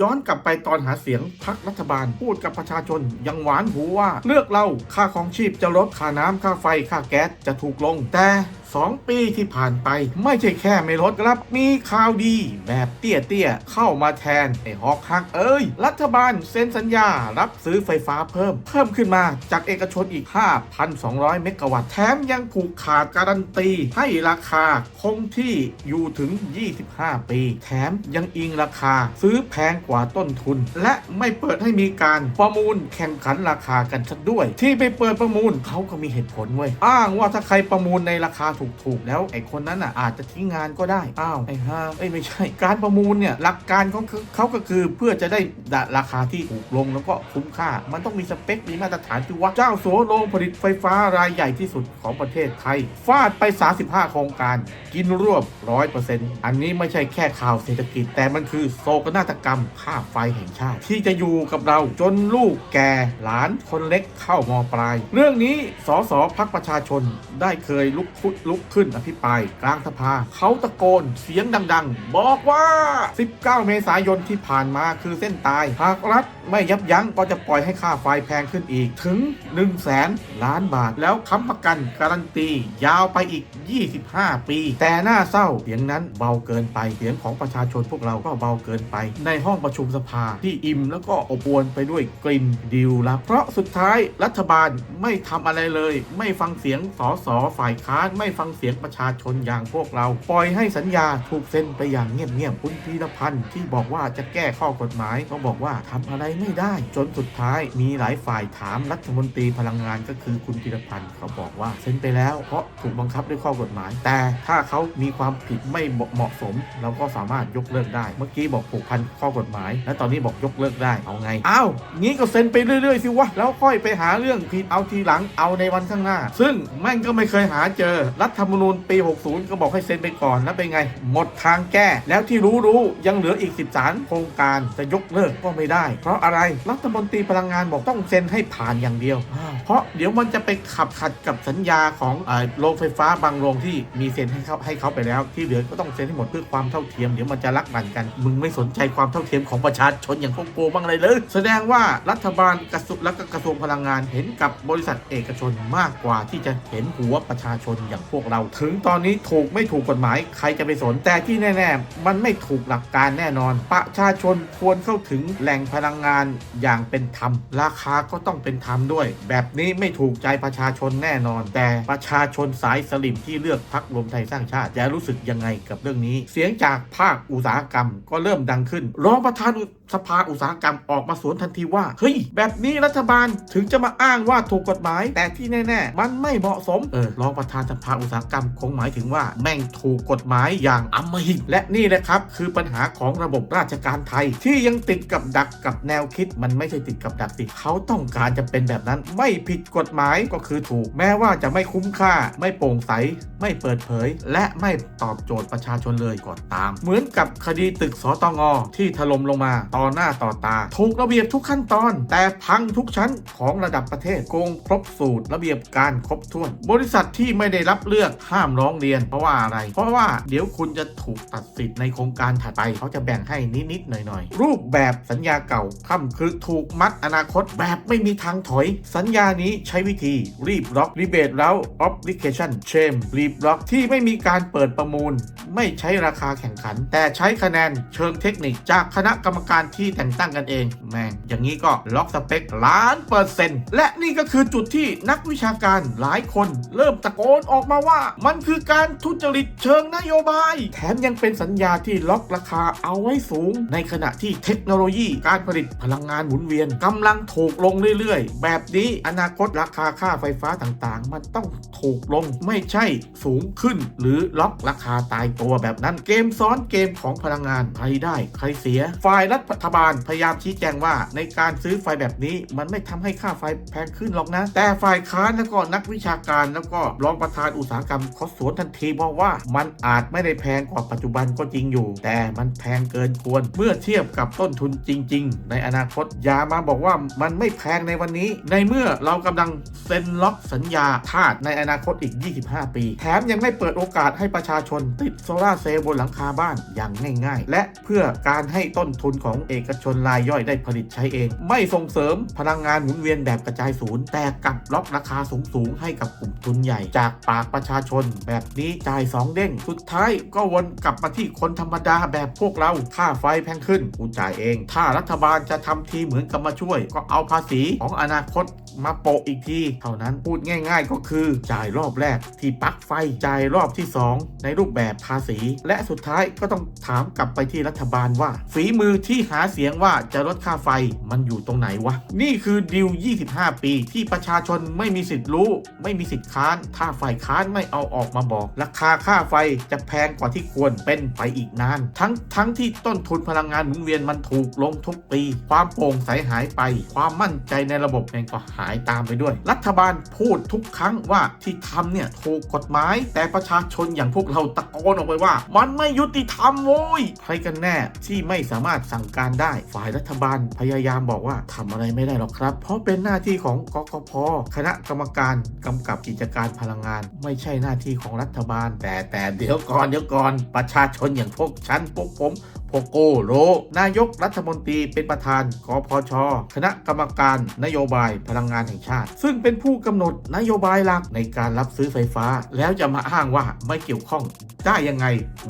ย้อนกลับไปตอนหาเสียงพักรัฐบาลพูดกับประชาชน ยังหวานหูว่าเลือกเราค่าของชีพจะลดค่าน้ำค่าไฟค่าแก๊สจะถูกลงแต่ 2 ปีที่ผ่านไปไม่ใช่แค่ไม่ลดครับ มีข่าวดีแบบเตี้ยเตี้ยๆ เข้ามาแทนไอ้ฮอกฮักเอ้ย รัฐบาลเซ็นสัญญารับซื้อไฟฟ้าเพิ่ม เพิ่มขึ้นมาจากเอกชนอีก 5,200 เมกะวัตต์แถมยังผูกขาดการันตี ให้ราคาคงที่อยู่ถึง 25 ปี แถมยังอิงราคาซื้อแพงกว่าต้นทุน และไม่เปิดให้มีการประมูลแข่งขันราคากันซะด้วย ที่ไปเปิดประมูลเขาก็มีเหตุผลเว้ยอ้างว่าถ้าใครประมูลในราคาถูกๆ แล้วไอ้คนนั้นอะอาจจะทิ้งงานก็ได้อ้าวไอ้ห่าเอ้ยไม่ใช่ การประมูลเนี่ยหลักการของเขาเขาก็คือเพื่อจะได้ราคาที่ถูกลงแล้วก็คุ้มค่า มันต้องมีสเปคมีมาตรฐานที่ว่าเจ้าโสโรงผลิตไฟฟ้ารายใหญ่ที่สุดของประเทศไทยฟาดไป 35 โครงการ กินรวบ 100%อันนี้ไม่ใช่แค่ข่าวเศรษฐกิจ แต่มันคือโศกนาฏกรรมค่าไฟแห่งชาติ ที่จะอยู่กับเราจนลูกแก่หลานคนเล็กเข้ามปลาย เรื่องนี้สสพักประชาชนได้เคยลุกขึ้นลุกขึ้นอภิปรายกลางสภา เขาตะโกนเสียงดังๆ บอกว่า 19 เมษายนที่ผ่านมาคือเส้นตายหากรัฐ ไม่ยับยั้งก็จะปล่อยให้ค่าไฟแพงขึ้นอีกถึง 1 0 0 0 0แสนล้านบาท แล้วค้ำประกันการันตี ยาวไปอีก 25 ปี แต่น่าเศร้าเสียงนั้นเบาเกินไปเสียงของประชาชนพวกเราก็เบาเกินไป ในห้องประชุมสภาที่อิ่มแล้วก็อบอวลไปด้วยกลิ่นดิวลับเพราะสุดท้ายรัฐบาลไม่ทำอะไรเลย ไม่ฟังเสียงสสฝ่ายค้านไม่ฟังเสียงประชาชนอย่างพวกเรา ปล่อยให้สัญญาถูกเซ็นไปอย่างเงียบๆคุณพีรพันธ์ที่บอกว่าจะแก้ข้อกฎหมายก็บอกว่าทำอะไรไม่ได้จนสุดท้ายมีหลายฝ่ายถามรัฐมนตรีพลังงานก็คือคุณพีรพันธ์เขาบอกว่าเซ็นไปแล้วเพราะถูกบังคับด้วยข้อกฎหมาย แต่ถ้าเขามีความผิดไม่เหมาะสม เราก็สามารถยกเลิกได้ เมื่อกี้บอกผูกพันข้อกฎหมาย และตอนนี้บอกยกเลิกได้เอาไงอ้าวงี้ก็เซ็นไปเรื่อยๆสิวะแล้วค่อยไปหาเรื่องผิดเอาทีหลังเอาในวันข้างหน้า ซึ่งแม่งก็ไม่เคยหาเจอ รัฐธรรมนูญปี 60 ก็บอกให้เซ็นไปก่อนแล้วเป็นไง หมดทางแก้ แล้วที่รู้รู้ๆยังเหลืออีก 13 โครงการจะยกเลิกก็ไม่ได้ เพราะอะไร รัฐมนตรีพลังงานบอกต้องเซ็นให้ผ่านอย่างเดียวอ้าวเพราะเดี๋ยวมันจะไปขับขัดกับสัญญาของเอ่อโรงไฟฟ้าบางโรงที่มีเซ็นให้เขาให้เขาไปแล้ว ที่เหลือก็ต้องเซ็นให้หมดเพื่อความเท่าเทียมเดี๋ยวมันจะรักบั่นกัน มึงไม่สนใจความเท่าเทียมของประชาชนอย่างพวกกูบ้างเลยเลยแสดงว่ารัฐบาลกระทรวงและก็กระทรวงพลังงานเห็นกับบริษัทเอกชนมากกว่าที่จะเห็นหัวประชาชนอย่างพวกเรา ถึงตอนนี้ถูกไม่ถูกกฎหมายใครจะไปสนแต่ที่แน่ ๆ มันไม่ถูกหลักการแน่นอน ประชาชนควรเข้าถึงแหล่งพลังงานอย่างเป็นธรรม ราคาก็ต้องเป็นธรรมด้วย แบบนี้ไม่ถูกใจประชาชนแน่นอน แต่ประชาชนสายสลิมที่เลือกพักรวมไทยสร้างชาติจะรู้สึกยังไงกับเรื่องนี้ เสียงจากภาคอุตสาหกรรมก็เริ่มดังขึ้นรองประธาน สภาอุตสาหกรรมออกมาสวนทันทีว่า เฮ้ย แบบนี้รัฐบาลถึงจะมาอ้างว่าถูกกฎหมาย แต่ที่แน่ๆ มันไม่เหมาะสม เออรองประธานสภาอุตสาหกรรมคงหมายถึงว่าแม่งถูกกฎหมายอย่างอำมหิตและนี่แหละครับ คือปัญหาของระบบราชการไทย ที่ยังติดกับดักกับแนวคิด มันไม่ใช่ติดกับดักสิเขาต้องการจะเป็นแบบนั้นไม่ผิดกฎหมายก็คือถูก แม้ว่าจะไม่คุ้มค่า ไม่โปร่งใส ไม่เปิดเผย และไม่ตอบโจทย์ประชาชนเลยก็ตาม เหมือนกับคดีตึกสตงที่ถล่มลงมาต่อหน้าต่อตาถูกระเบียบทุกขั้นตอน แต่พังทุกชั้นของระดับประเทศโกงครบสูตรระเบียบการครบถ้วน บริษัทที่ไม่ได้รับเลือกห้ามร้องเรียน เพราะว่าอะไร เพราะว่าเดี๋ยวคุณจะถูกตัดสิทธิ์ในโครงการถัดไป เขาจะแบ่งให้นิดๆหน่อยๆ รูปแบบสัญญาเก่าค่ำคือถูกมัดอนาคตแบบไม่มีทางถอย สัญญานี้ใช้วิธีรีบล็อกรีเบทแล้วออ l i ิเคชันเชมรีบล็อกที่ไม่มีการเปิดประมูล ไม่ใช้ราคาแข่งขัน แต่ใช้คะแนนเชิงเทคนิคจากคณะกรรมการที่แต่งตั้งกันเองแม่งอย่างนี้ก็ล็อกสเปคล้านเปอร์เซ็นต์และนี่ก็คือจุดที่นักวิชาการหลายคนเริ่มตะโกนออกมาว่า มันคือการทุจริตเชิงนโยบาย แถมยังเป็นสัญญาที่ล็อกราคาเอาไว้สูง ในขณะที่เทคโนโลยีการผลิตพลังงานหมุนเวียนกำลังถูกลงเรื่อยๆ แบบนี้อนาคตราคาค่าไฟฟ้าต่างๆ มันต้องถูกลงไม่ใช่สูงขึ้น หรือล็อกราคาตายตัวแบบนั้น เกมซ้อนเกมของพลังงานใครได้ ใครเสีย ฝ่ายรัฐฐบาลพยายามชี้แจงว่า ในการซื้อไฟแบบนี้มันไม่ทำให้ค่าไฟแพงขึ้นหรอกนะ แต่ฝ่ายค้านแล้วก็นักวิชาการแล้วก็รองประธานอุตสาหกรรมเขาสวนทันทีบอกว่ามันอาจไม่ได้แพงกว่าปัจจุบันก็จริงอยู่ แต่มันแพงเกินควร เมื่อเทียบกับต้นทุนจริง ๆ ในอนาคตอย่ามาบอกว่ามันไม่แพงในวันนี้ ในเมื่อเรากำลังเซ็นล็อกสัญญาทาสในอนาคตอีก 25 ปี แถมยังไม่เปิดโอกาสให้ประชาชนติดโซลาเซลล์บนหลังคาบ้านอย่างง่าย ๆ และเพื่อการให้ต้นทุนของเอกชนรายย่อยได้ผลิตใช้เอง ไม่ส่งเสริมพลังงานหมุนเวียนแบบกระจายศูนย์ แต่กลับล็อกราคาสูงๆ ให้กับกลุ่มทุนใหญ่ จากปากประชาชน แบบนี้จ่ายสองเด้ง สุดท้ายก็วนกลับมาที่คนธรรมดาแบบพวกเราค่าไฟแพงขึ้นกูจ่ายเอง ถ้ารัฐบาลจะทำทีเหมือนกับมาช่วย ก็เอาภาษีของอนาคตมาโปะอีกที เท่านั้นพูดง่ายๆก็คือ จ่ายรอบแรกที่ปลั๊กไฟ จ่ายรอบที่ 2 ในรูปแบบภาษี และสุดท้ายก็ต้องถามกลับไปที่รัฐบาลว่า ฝีมือที่หาเสียงว่าจะลดค่าไฟมันอยู่ตรงไหนวะ นี่คือดิว 25 ปีที่ประชาชนไม่มีสิทธิ์รู้ ไม่มีสิทธิ์ค้าน ถ้าฝ่ายค้านไม่เอาออกมาบอก ราคาค่าไฟจะแพงกว่าที่ควรเป็นไปอีกนาน ทั้งทั้งที่ต้นทุนพลังงานหมุนเวียนมันถูกลงทุกปี ความโปร่งใสหายไป ความมั่นใจในระบบเองก็หายตามไปด้วย รัฐบาลพูดทุกครั้งว่าที่ทำเนี่ยถูกกฎหมาย แต่ประชาชนอย่างพวกเราตะโกนออกไปว่า มันไม่ยุติธรรมโว้ยใครกันแน่ที่ไม่สามารถสั่งการได้ ฝ่ายรัฐบาลพยายามบอกว่าทำอะไรไม่ได้หรอกครับ เพราะเป็นหน้าที่ของกกพคณะกรรมการกำกับกิจการพลังงาน ไม่ใช่หน้าที่ของรัฐบาล แต่แต่เดี๋ยวก่อนเดี๋ยวก่อนประชาชนอย่างพวกฉันพวกผม พโกโลนายกรัฐมนตรีเป็นประธานกพช คณะกรรมการนโยบายพลังงานแห่งชาติ ซึ่งเป็นผู้กำหนดนโยบายหลักในการรับซื้อไฟฟ้า แล้วจะมาอ้างว่าไม่เกี่ยวข้องได้ยังไง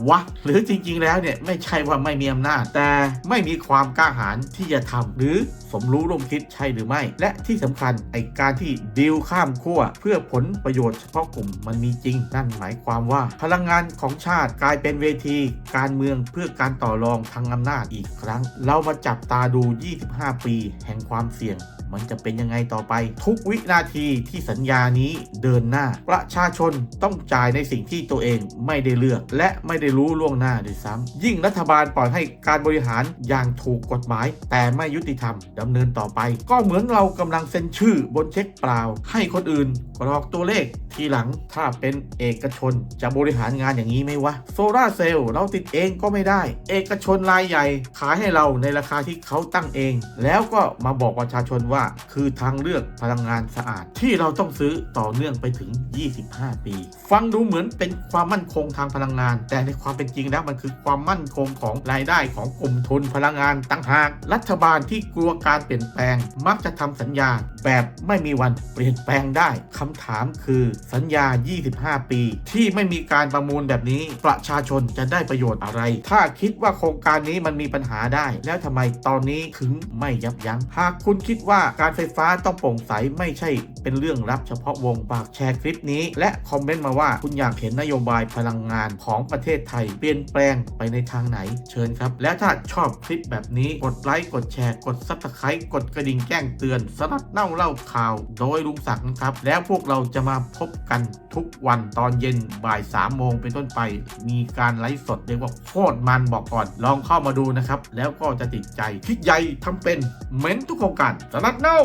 วะ หรือจริงๆแล้วเนี่ยไม่ใช่ว่าไม่มีอำนาจ แต่ไม่มีความกล้าหาญที่จะทำหรือสมรู้ร่วมคิดใช่หรือไม่ และที่สำคัญไอการที่ดีลข้ามขั้วเพื่อผลประโยชน์เฉพาะกลุ่มมันมีจริง นั่นหมายความว่า พลังงานของชาติกลายเป็นเวที การเมืองเพื่อการต่อรองทางอำนาจอีกครั้ง เรามาจับตาดู 25 ปี แห่งความเสี่ยง มันจะเป็นยังไงต่อไป ทุกวินาทีที่สัญญานี้เดินหน้า ประชาชนต้องจ่ายในสิ่งที่ตัวเองไม่ได้เลือก และไม่ได้รู้ล่วงหน้าด้วยซ้ำยิ่งรัฐบาลปล่อยให้การบริหารอย่างถูกกฎหมาย แต่ไม่ยุติธรรมดำเนินต่อไป ก็เหมือนเรากำลังเซ็นชื่อบนเช็คเปล่า ให้คนอื่นกรอกตัวเลขทีหลังถ้าเป็นเอกชนจะบริหารงานอย่างนี้ไหมวะโซลาร์เซลล์เราติดเองก็ไม่ได้ เอกชนรายใหญ่ ขายให้เราในราคาที่เขาตั้งเอง แล้วก็มาบอกประชาชนว่าคือทางเลือกพลังงานสะอาด ที่เราต้องซื้อต่อเนื่องไปถึง 25 ปี ฟังดูเหมือนเป็นความมั่นคงทางพลังงาน แต่ในความเป็นจริงแล้วมันคือความมั่นคงของรายได้ของกลุ่มทุนพลังงานต่างหาก รัฐบาลที่กลัวการเปลี่ยนแปลง มักจะทำสัญญา แบบไม่มีวันเปลี่ยนแปลงได้คำถามคือสัญญา 25 ปี ที่ไม่มีการประมูลแบบนี้ ประชาชนจะได้ประโยชน์อะไร ถ้าคิดว่าโครงการนี้มันมีปัญหาได้ แล้วทำไมตอนนี้ถึงไม่ยับยัง้งหากคุณคิดว่าการไฟฟ้าต้องโปร่งใสไม่ใช่เป็นเรื่องลับเฉพาะวงฝากแชร์คลิปนี้ และคอมเมนต์มาว่าคุณอยากเห็นนโยบายพลังงานของประเทศไทย เปลี่ยนแปลงไปในทางไหนเชิญครับ แล้วถ้าชอบคลิปแบบนี้กดไลค์กดแชร์กดซับสไครต์กดกระดิ่งแจ้งเตือนสลัดเน่าเล่าข่าว โดยลุงศักดิ์นะครับ แล้วพวกเราจะมาพบกันทุกวันตอนเย็นบ่าย3โมงเป็นต้นไป มีการไลฟ์สดเรียกว่าโคตรมันบอกก่อน ลองเข้ามาดูนะครับ แล้วก็จะติดใจคิดใหญ่ทำเป็นเม้นทุกโครงการสลัดเน่า